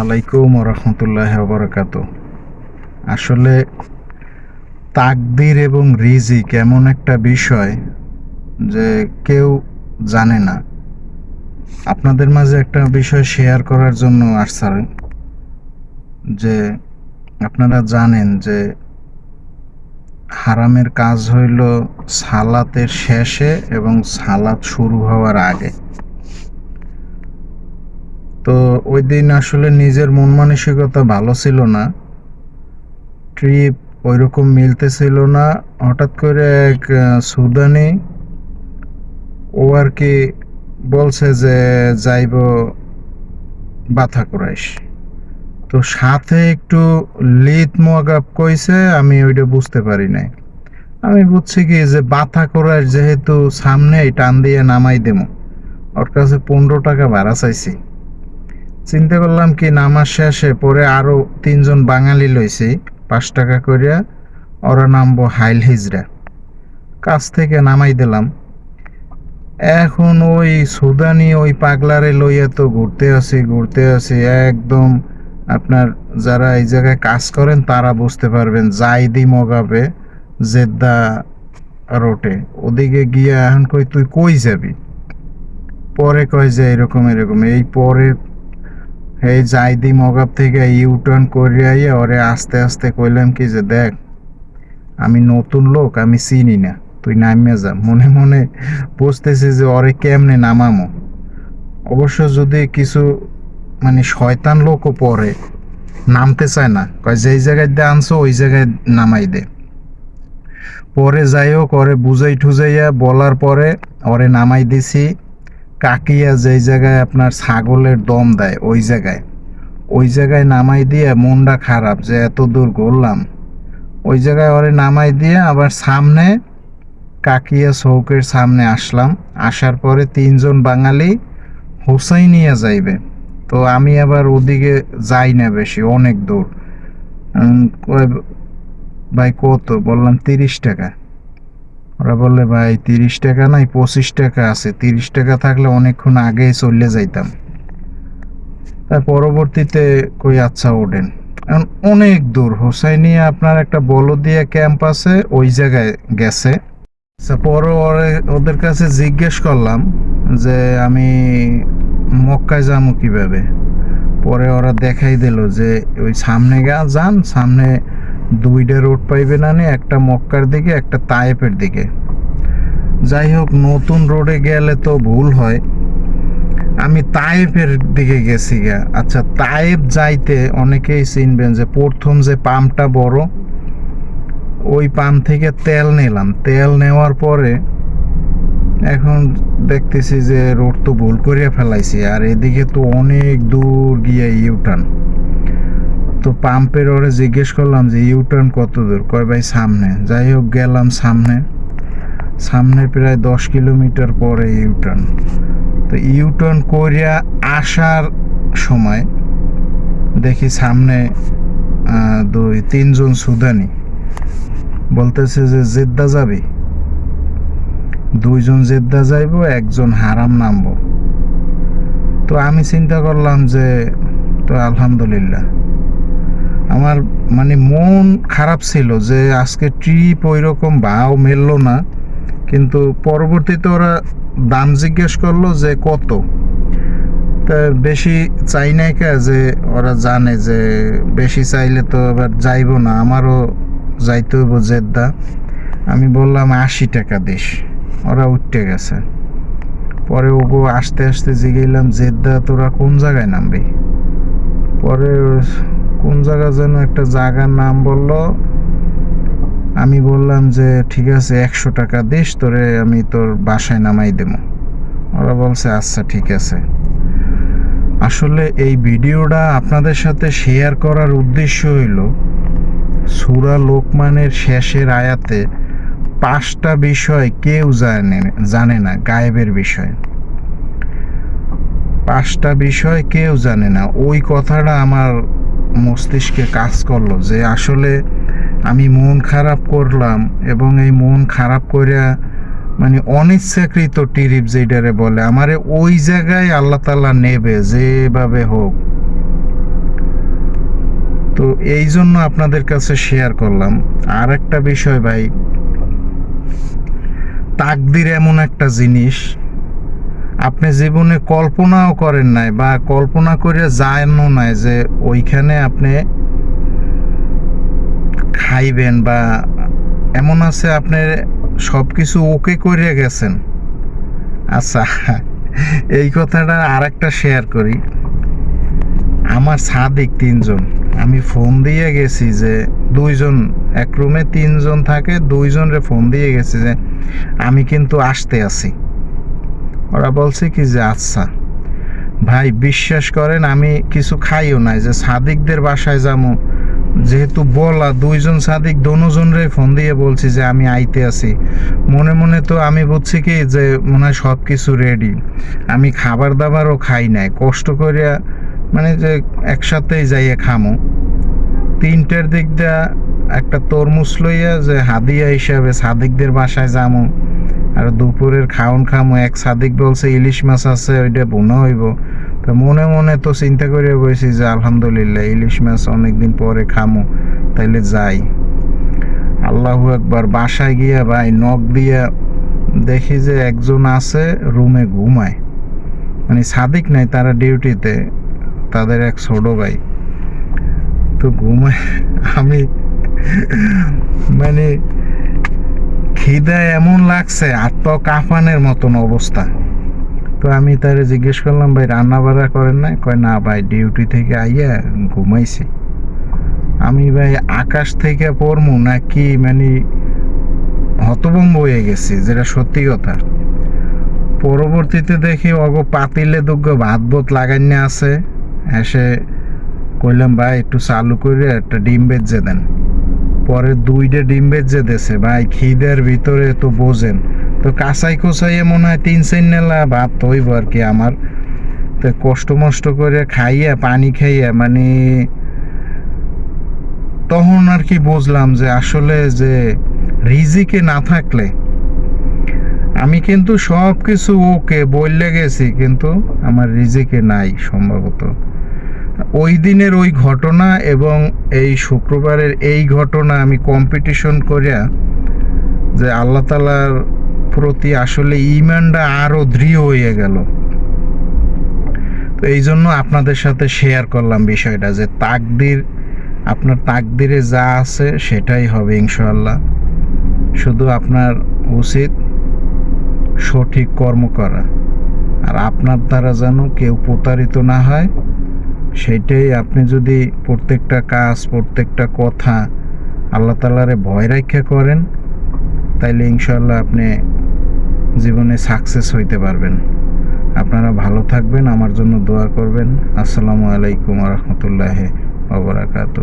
আলাইকুম রহমতুল্লাহ বরকাত আসলে তাকদির এবং রিজিক এমন একটা বিষয় যে কেউ জানে না। আপনাদের মাঝে একটা বিষয় শেয়ার করার জন্য আসছেন যে আপনারা জানেন যে হারামের কাজ হইল সালাতের শেষে এবং সালাত শুরু হওয়ার আগে। তো ওই দিন আসলে নিজের মন মানসিকতা ভালো ছিল না। ট্রিপ ওইরকম মিলতেছিল না। হঠাৎ করে এক সুদানি, ও আর কি বলছে যে যাইব বাথা কুরাইশ। তো সাথে একটু লিত মগাব কইছে, আমি ওইটা বুঝতে পারি নাই। আমি বুঝছি কি যে বাথা কুরাইশ যেহেতু সামনে টান দিয়ে নামাই দেবো। ওর কাছে পনেরো টাকা ভাড়া চাইছি। চিন্তা করলাম কি, নামাজ শেষে পরে আরও তিনজন বাঙালি লইছি, পাঁচ টাকা করিয়া ওরা নামবো হাইল হিজরা। কাছ থেকে নামাই দিলাম। এখন ওই সুদানি ওই পাগলারে লইয়া তো ঘুরতে আসি ঘুরতে আসি একদম আপনার যারা এই জায়গায় কাজ করেন তারা বুঝতে পারবেন, জাইদি মগাবে জেদ্দা রোটে ওদিকে গিয়া এখন কই, তুই কই যাবি? পরে কয় যে এরকম এরকম। এই পরে এই জাইদি মগাব থেকে ইউটার্ন করিয়া ইয়া ওরে আস্তে আস্তে কইলাম কি যে, দেখ, আমি নতুন লোক, আমি চিনি না, তুই নামিয়ে যা। মনে মনে বুঝতেছি যে ওরে কেমনে নামামো। অবশ্য যদি কিছু মানে শয়তান লোকও পরে, নামতে চায় না, কয় যেই জায়গায় দিয়ে আনছো, ওই জায়গায় নামাই দে। পরে যাই হোক, ওরে বুঝাই ঠুজাইয়া বলার পরে ওরে নামাই দিছি। কাকিয়া যেই জায়গায় আপনার ছাগলের দম দেয়, ওই জায়গায়। ওই জায়গায় নামাই দিয়ে মনটা খারাপ যে এত দূর ঘুরলাম। ওই জায়গায় ওরে নামাই দিয়ে আবার সামনে কাকিয়া চৌকের সামনে আসলাম। আসার পরে তিনজন বাঙালি হুসাইনিয়া যাইবে। তো আমি আবার ওদিকে যাই না বেশি, অনেক দূর। ভাই কত? বললাম তিরিশ টাকা। ওরা বললে ভাই তিরিশ টাকা নাই পঁচিশ টাকা আছে। তিরিশ টাকা থাকলে অনেকক্ষণ আগেই চলে যাইতাম। তার পরবর্তীতে কই আচ্ছা ওঠেন। এখন অনেক দূর। হোসাইনিয়া আপনার একটা বলদিয়া ক্যাম্প আছে ওই জায়গায় গেছে। আচ্ছা, পরে ওদের কাছে জিজ্ঞেস করলাম যে আমি মক্কায় যাব কীভাবে? পরে ওরা দেখাই দিল যে ওই সামনে গা যান সামনে দুইটা রোড পাইবে না একটা মক্কার দিকে, একটা তায়েপের দিকে। যাই হোক, নতুন রোডে গেলে তো ভুল হয়। আমি তায়েপের দিকে গেছি গা। আচ্ছা তায়েব যাইতে অনেকেই চিনবেন যে প্রথম যে পাম্পটা বড়, ওই পাম্প থেকে তেল নিলাম। তেল নেওয়ার পরে এখন দেখতেছি যে রোড তো ভুল করিয়া ফেলাইছি, আর এদিকে তো অনেক দূর গিয়ে ইউটার্ন তো পাম্পের ওরে জিজ্ঞেস করলাম যে ইউটার্ন কত দূর? কয়, ভাই, সামনে। যাই হোক, গেলাম সামনে। সামনে প্রায় দশ কিলোমিটার পরে ইউটার্ন তো ইউটার্ন করিয়া আসার সময় দেখি সামনে দুই, তিনজন সুদানি। বলতেছে যে, জেদ্দা যাবি? দুইজন জেদ্দা যাইব, একজন হারাম নামবো। তো আমি চিন্তা করলাম যে, তো আলহামদুলিল্লাহ। আমার মানে মন খারাপ ছিল যে আজকে ট্রিপ ওই রকম ভাও মেললো না। কিন্তু পরবর্তীতে ওরা দাম জিজ্ঞেস করল যে কত? বেশি চাই নাই কা? যে ওরা জানে যে বেশি চাইলে তো আবার যাইবো না, আমারও যাইতে হইব জেদ্দা। আমি বললাম, আশি টাকা দিস। ওরা উঠতে গেছে। পরে ওগো আস্তে আস্তে জিগাইলাম, জেদ্দা তোরা কোন জায়গায় নামবি? পরে কোন জায়গা যেন একটা জায়গার নাম বলল। আমি বললাম যে, ঠিক আছে, একশো টাকা দিস, তোরে আমি তোর বাসায় নামাই দেবো। ওরা বলছে আচ্ছা ঠিক আছে। আসলে এই ভিডিওটা আপনাদের সাথে শেয়ার করার উদ্দেশ্য হইল, সুরা লোকমানের শেষের আয়াতে পাঁচটা বিষয় কেউ জানে জানে না, গায়েবের বিষয়। পাঁচটা বিষয় কেউ জানে না। ওই কথাটা আমার মস্তিষ্কে কাজ করল যে আসলে আমি মন খারাপ করলাম এবং এই মন খারাপ করিয়া মানে অনিচ্ছাকৃত টিরিপ যেটারে বলে, আমারে ওই জায়গায় আল্লাহ তাল্লাহ নেবে যেভাবে হোক। তো এই জন্য আপনাদের কাছে শেয়ার করলাম। আর একটা বিষয় ভাই, তাকদির এমন একটা জিনিস আপনি জীবনে কল্পনাও করেন নাই বা কল্পনা করে জানো নাই যে ওইখানে আপনি খাইবেন বা এমন আছে আপনি সব কিছু ওকে করে গেছেন। আচ্ছা এই কথাটা আর একটা শেয়ার করি। আমার সাদিক তিনজন, আমি ফোন দিয়ে গেছি যে দুইজন, এক রুমে তিনজন থাকে, দুইজনরে ফোন দিয়ে গেছি যে আমি কিন্তু আসতে আছি। ওরা বলছে কি যে আচ্ছা ভাই বিশ্বাস করেন, আমি কিছু খাইও নাই, যে সাদিকদের বাসায় যাব যেহেতু বলা, দুইজন সাদিক দোনোজনরে ফোন দিয়ে বলছি যে, আমি আইতে আছি। মনে মনে তো আমি বুঝছি কি যে, মনে হয় সব কিছু রেডি আমি খাবার দাবারও খাই নাই। কষ্ট করিয়া মানে যে একসাথেই যাইয়ে খামো। তিনটার দিক দিয়া একটা তরমুজ লইয়া যে হাদিয়া হিসাবে সাদিকদের বাসায় যামো। আর দুপুরের খাওন খামো, এক সাদিক বলছে ইলিশ মাছ আছে, ওইটা বোনা হইব। তো মনে মনে তো চিন্তা করে বসি যে আলহামদুলিল্লাহ, ইলিশ মাছ অনেকদিন পরে খামো, তাইলে যাই। আল্লাহু একবার বাসায় গিয়া ভাই নখ দিয়া দেখি যে একজন আছে, রুমে ঘুমায়। মানে সাদিক নাই, তারা ডিউটিতে, তাদের এক ছোট ভাই। তো ঘুমায়, আমি মানে খিদা এমন লাগছে আত্ম কাঁপানের মতন অবস্থা। তো আমি তারে জিজ্ঞেস করলাম, ভাই রান্না বাড়া করেন না কয়, না ভাই, ডিউটি থেকে আইয়া ঘুমাইছি। আমি, ভাই, আকাশ থেকে পড়মু নাকি মানে হতভম্ব হয়ে গেছি, যেটা সত্যি কথা? পরবর্তীতে দেখি অগ পাতিলে দুগ্গ ভাত বোত লাগাইনে আছে। এসে কইলাম, ভাই, একটু চালু করে একটা ডিম বেজে দেন। পরে দুইটা ডিম বেজে দেছে ভাই, খিদের ভিতরে তো বোঝেন। তো কাঁচাই কোচাইয়ে মনে হয় তিন চার নেলা ভাত হইব আর কি আমার। তো কষ্ট মষ্ট করে খাইয়া, পানি খাইয়া মানে তখন আর কি বুঝলাম যে আসলে যে রিজিকে না থাকলে, আমি কিন্তু সব কিছু ওকে বললে গেছি, কিন্তু আমার রিজিকে নাই সম্ভবত। ওই দিনের ওই ঘটনা এবং এই শুক্রবারের এই ঘটনা আমি কম্পিটিশন করিয়া যে আল্লাহ তালার প্রতি আসলে ইমানটা আরও দৃঢ় হয়ে গেল। তো এই জন্য আপনাদের সাথে শেয়ার করলাম বিষয়টা যে তাকদির, আপনার তাকদিরে যা আছে সেটাই হবে ইনশাল্লাহ শুধু আপনার উচিত সঠিক কর্ম করা। আর আপনার দ্বারা যেন কেউ প্রতারিত না হয় সেইটাই আপনি যদি প্রত্যেকটা কাজ, প্রত্যেকটা কথা আল্লাহ তালারে ভয় রাখা করেন, তাইলে ইনশাল্লাহ আপনি জীবনে সাকসেস হইতে পারবেন। আপনারা ভালো থাকবেন, আমার জন্য দোয়া করবেন। আসসালামু আলাইকুম রহমতুল্লাহ ওবরাকাতু